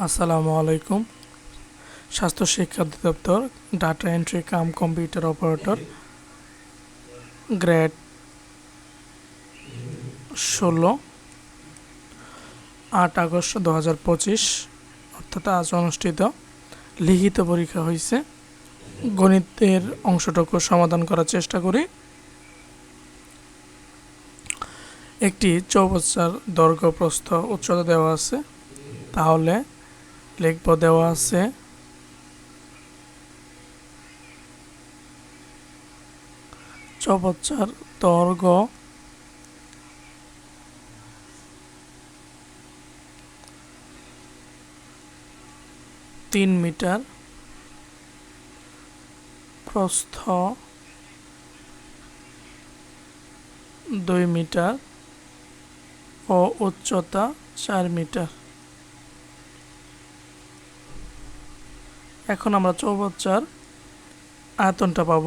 আসসালামু আলাইকুম। স্বাস্থ্য শিক্ষা অধিদপ্তর data entry cum computer operator grade ষোলো, আট আগস্ট দু হাজার পঁচিশ, অর্থাৎ আজ অনুষ্ঠিত। লিখিত পরীক্ষা হয়েছে গণিতের অংশটুকু সমাধান করার চেষ্টা করি। একটি চৌবচ্চার দৈর্ঘ্য প্রস্থ উচ্চতা দেওয়া আছে। তাহলে লিখব দেওয়া আছে। চৌবচ্চার দৈর্ঘ্য। তিন মিটার। প্রস্থ। দুই মিটার। ও উচ্চতা চার মিটার। এখন আমরা চৌবচ্চার আয়তনটা পাব।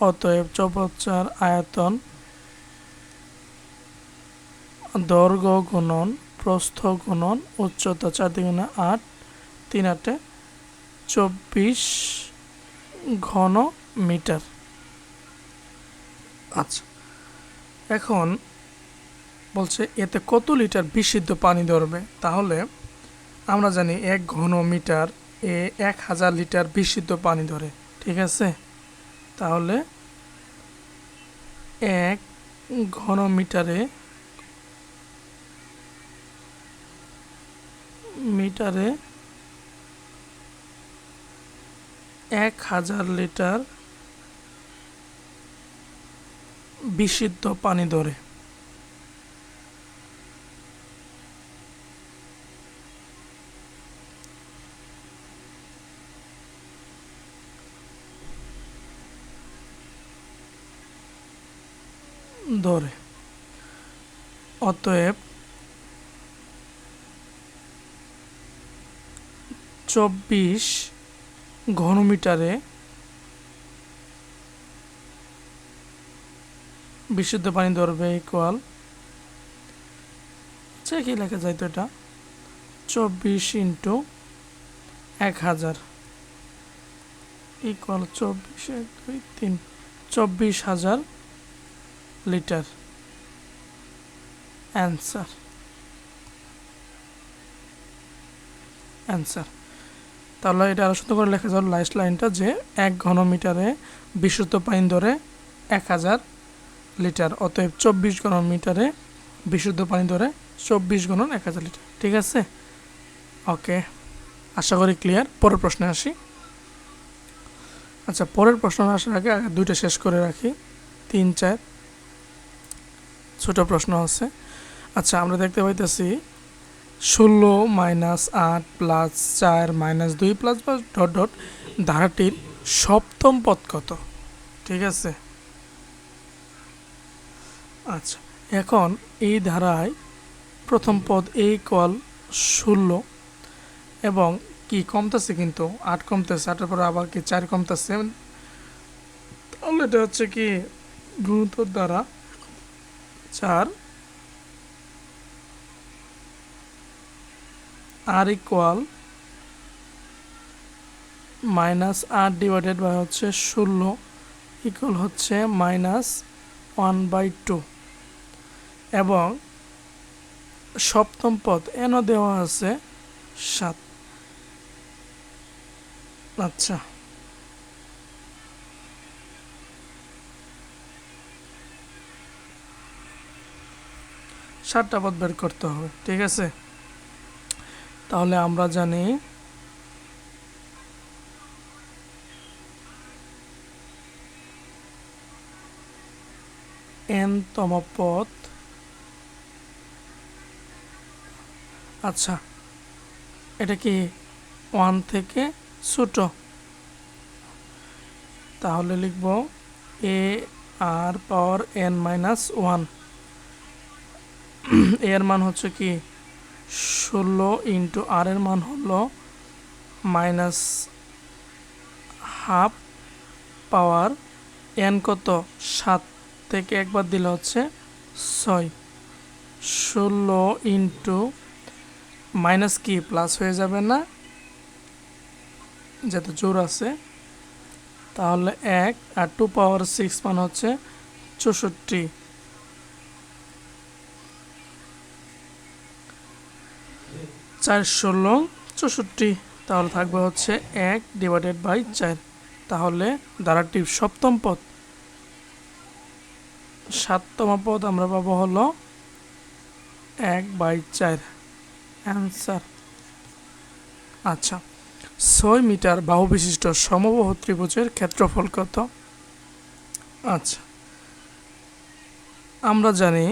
অতএব চৌবচ্চার আয়তন দৈর্ঘ্য গুণন প্রস্থ গুণন উচ্চতা চার দ্বিগুণে আট তিন আটে চব্বিশ ঘন মিটার আচ্ছা। এখন বলছে এতে কত লিটার বিশুদ্ধ পানি ধরবে? তাহলে আমরা জানি এক ঘন মিটার এ এক হাজার লিটার বিশুদ্ধ পানি ধরে, ঠিক আছে? তাহলে এক ঘন মিটারে মিটারে এক হাজার লিটার বিশুদ্ধ পানি ধরে। ধরে। অতএব চব্বিশ ঘনমিটারে বিশুদ্ধ পানি ধরবে ইকুয়াল আচ্ছা কি লেখা যায় তো এটা? চব্বিশ ইন্টু এক হাজার। ইকুয়াল চব্বিশ এক দুই তিন, চব্বিশ হাজার লিটার অ্যান্সার অ্যান্সার তাহলে এটা আরও সুন্দর করে লেখা যাবে লাস্ট লাইনটা যে এক ঘনমিটারে বিশুদ্ধ পানি ধরে এক হাজার লিটার, অতএব চব্বিশ ঘনমিটারে বিশুদ্ধ পানি ধরে চব্বিশ গুণন এক হাজার লিটার। ঠিক আছে? ওকে। আশা করি ক্লিয়ার পরের প্রশ্নে আসি। আচ্ছা পরের প্রশ্ন আসার আগে দুইটা শেষ করে রাখি। তিন, চার। ছোট প্রশ্ন আছে। আচ্ছা আমরা দেখতে পাইতেছি ষোলো মাইনাস আট প্লাস চার মাইনাস দুই প্লাস বা ডট ডট ধারাটির সপ্তম পদ কত? ঠিক আছে? আচ্ছা এখন এই ধারায় প্রথম পদ এই কল ষোলো এবং কি কমতেছে কিন্তু? আট কমতেছে, আটের পরে আবার কি চার কমতেছে? তাহলে এটা হচ্ছে কি গুরুত্বর দ্বারা চার আর ইকুয়াল মাইনাস আট ডিভাইডেড বাই হচ্ছে ষোলো ইকুয়াল হচ্ছে মাইনাস ওয়ান বাই টু এবং সপ্তম পদ, এনও দেওয়া আছে সাত। আচ্ছা। সাতটা পদ বের করতে হবে, ঠিক আছে? তাহলে আমরা জানি এন তম পদ আচ্ছা এটা কি ওয়ান থেকে ছোট? তাহলে লিখব a r power n minus one এর মান হচ্ছে কি? ষোলো ইন্টু আর এর মান হলো মাইনাস হাফ পাওয়ার এন কত? সাত থেকে একবার দিলে হচ্ছে ছয়। ষোলো ইন্টু মাইনাস কি? প্লাস হয়ে যাবে না। যেহেতু জোর আছে, তাহলে এক আর টু পাওয়ার সিক্স মান হচ্ছে চৌষট্টি। চার ষোলো চৌষট্টি। তাহলে থাকবে হচ্ছে এক ডিভাইডেড বাই চার। তাহলে ধারাটির সপ্তম পদ। সাততম পদ আমরা পাবো হলো এক বাই চার। অ্যান্সার আচ্ছা ছয় মিটার বাহু বিশিষ্ট সমবাহু ত্রিভুজের ক্ষেত্রফল কত? আচ্ছা আমরা জানি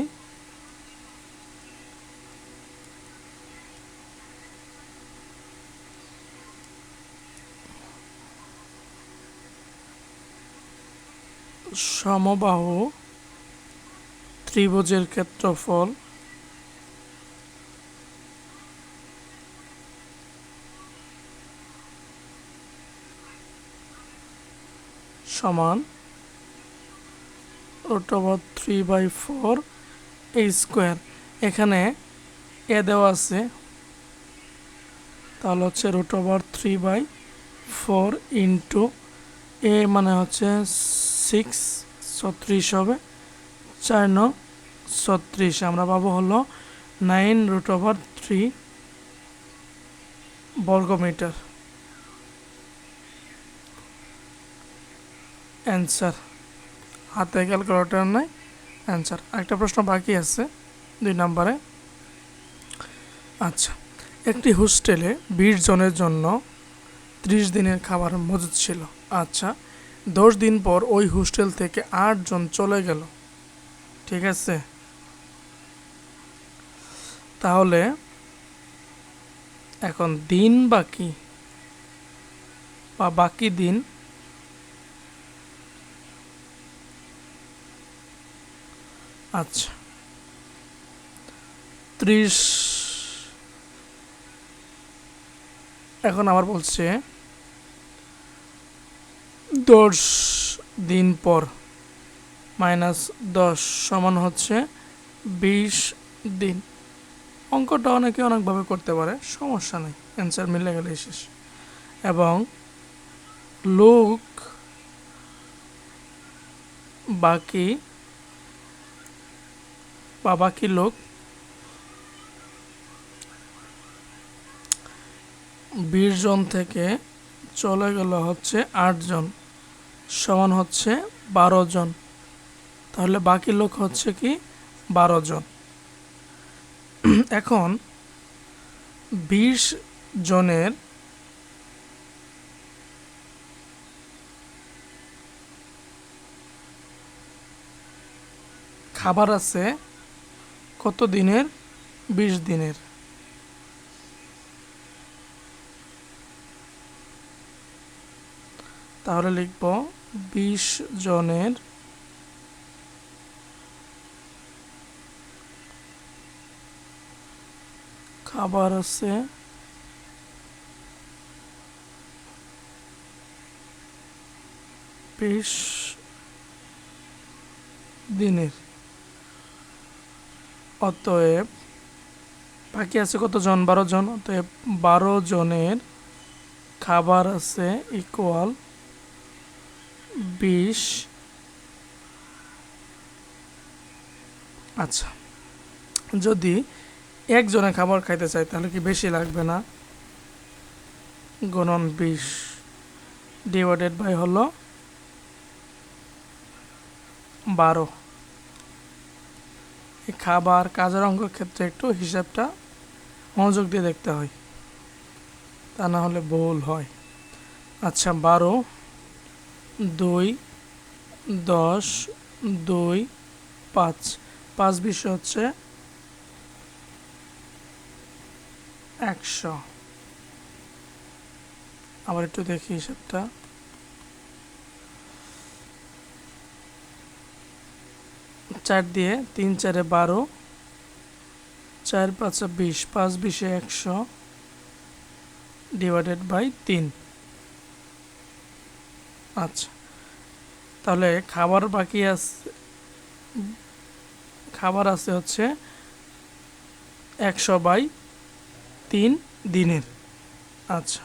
সমবাহু, ত্রিভুজের ক্ষেত্রফল, সমান root over three by four এই স্কোয়ার এখানে এ দেওয়া আছে, তাহলে হচ্ছে root over three by four into a মানে হচ্ছে সিক্স, ছত্রিশ হবে। চার নং, ছত্রিশ। আমরা পাবো হলো নাইন রুট ওভার থ্রি বর্গমিটার। অ্যান্সার। হাতে ক্যালকুলেটর নাই। অ্যান্সার। একটা প্রশ্ন বাকি আছে দুই নম্বরে। আচ্ছা একটি হোস্টেলে বিশ জনের জন্য ত্রিশ দিনের খাবার মজুদ ছিল। আচ্ছা দশ দিন পর ওই হোস্টেল থেকে আট জন চলে গেল। ঠিক আছে? তাহলে এখন দিন বাকি বা বাকি দিন আচ্ছা ত্রিশ, এখন আবার বলছে দশ দিন পর, মাইনাস দশ সমান হচ্ছে বিশ দিন। অঙ্কটা অনেকে অনেকভাবে করতে পারে, সমস্যা নেই অ্যান্সার মিলে গেলে শেষ। এবং লোক বাকি, বা বাকি লোক বিশ জন থেকে চলে গেল হচ্ছে আটজন সমান হচ্ছে বারো জন। তাহলে বাকি লোক হচ্ছে কি বারো জন। এখন বিশ জনের খাবার আছে কত দিনের? বিশ দিনের। তাহলে লিখব বিশ জনের খাবার আছে। বিশ দিনের। অতএব বাকি আছে কত জন বারো জন। অতএব বারো জনের খাবার আছে ইকুয়াল বিশ। আচ্ছা যদি একজনে খাবার খাইতে চায়, তাহলে কি বেশি লাগবে না? গণন বিশ ডিভাইডেড বাই হলো বারো। খাবার, কাজের অঙ্কের ক্ষেত্রে একটু হিসাবটা মনোযোগ দিয়ে দেখতে হয়, তা না হলে ভুল হয়। আচ্ছা বারো দুই, দশ, দুই, পাঁচ। পাঁচ বিশ হচ্ছে একশো। আবার একটু দেখি হিসাবটা। চার দিয়ে তিন, চারে বারো। চার, পাঁচে বিশ। পাঁচ বিশে একশো। ডিভাইডেড বাই তিন। আচ্ছা। তাহলে খাবার বাকি আছে খাবার আছে হচ্ছে একশো বাই তিন দিনের। আচ্ছা।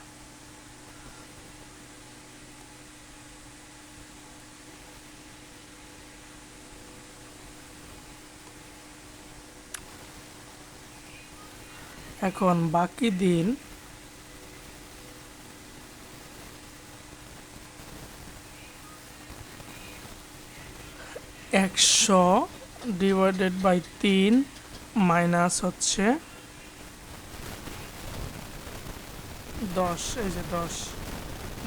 এখন বাকি দিন একশো ডিভাইডেড বাই তিন মাইনাস হচ্ছে দশ, এই যে দশ।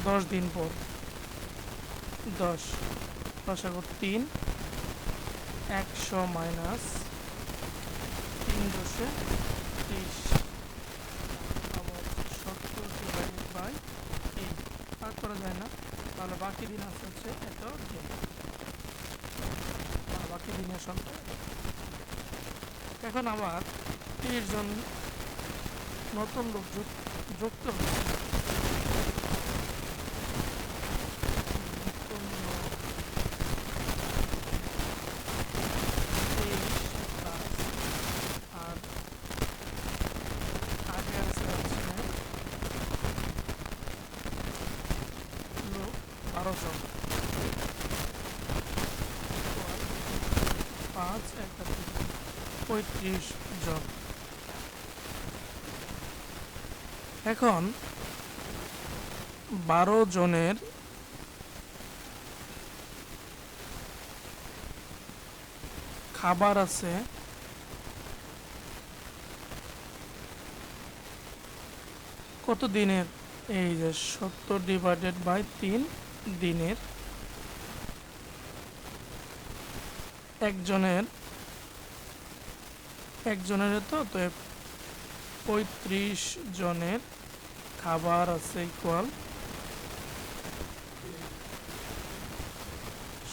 দশ দিন পর। দশ। দশ একর তিন, একশো মাইনাস তিন দশে তিরিশ। আবার সত্তর ডিভাইডেড বাই তিন। ভাগ করা যায় না। তাহলে বাকি দিন আছে হচ্ছে এত দিন। বাকি এখন আমার তিরিশ নতুন লোক যুক- যুক্ত হচ্ছে নতুন লোক তেইশ plus আর আগে আছে হচ্ছে লোক বারো জন পাঁচ একটা তিন, পঁয়ত্রিশ জন। এখন বারো জনের খাবার আছে। কত দিনের এই যে সত্তর ডিভাইডেড বাই তিন দিনের। একজনের একজনের তো তো পঁয়ত্রিশ জনের খাবার আছে ইকুয়াল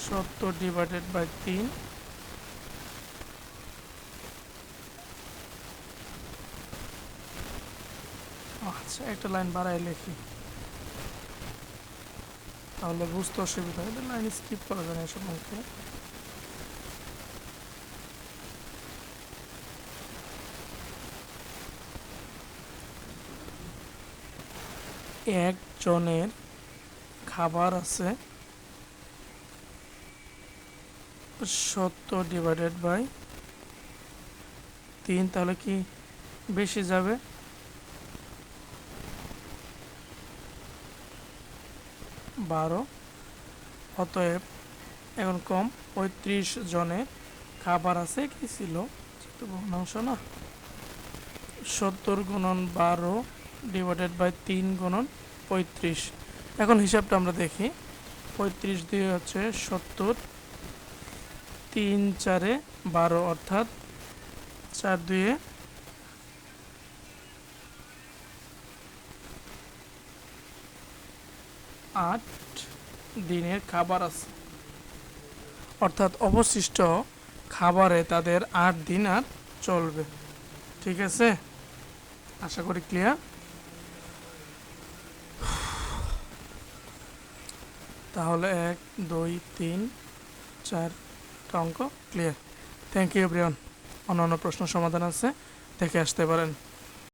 সত্তর ডিভাইডেড বাই তিন। আচ্ছা একটা লাইন বাড়াই লিখি। তাহলে বুঝতে অসুবিধা হবে লাইন স্কিপ করা যায় না এসব অঙ্কে। একজনের খাবার আছে। সত্তর ডিভাইডেড বাই তিন তাহলে কি বেশি যাবে? বারো। অতএব এখন কম পঁয়ত্রিশ জনের খাবার আছে, কি ছিল? ভগ্নাংশ না। সত্তর গুণন বারো ডিভাইডেড বাই তিন গুণন পঁয়ত্রিশ। এখন হিসাবটা আমরা দেখি। পঁয়ত্রিশ দিয়ে হচ্ছে সত্তর, তিন চারে বারো, অর্থাৎ চার দুয়ে আট দিনের খাবার আছে। অর্থাৎ অবশিষ্ট খাবারে তাদের আট দিন আর চলবে। ঠিক আছে? আশা করি ক্লিয়ার তাহলে এক, দুই, তিন চারটা অঙ্ক ক্লিয়ার থ্যাংক ইউ এভরিওয়ান অন্য প্রশ্ন সমাধান আছে, দেখে আসতে পারেন।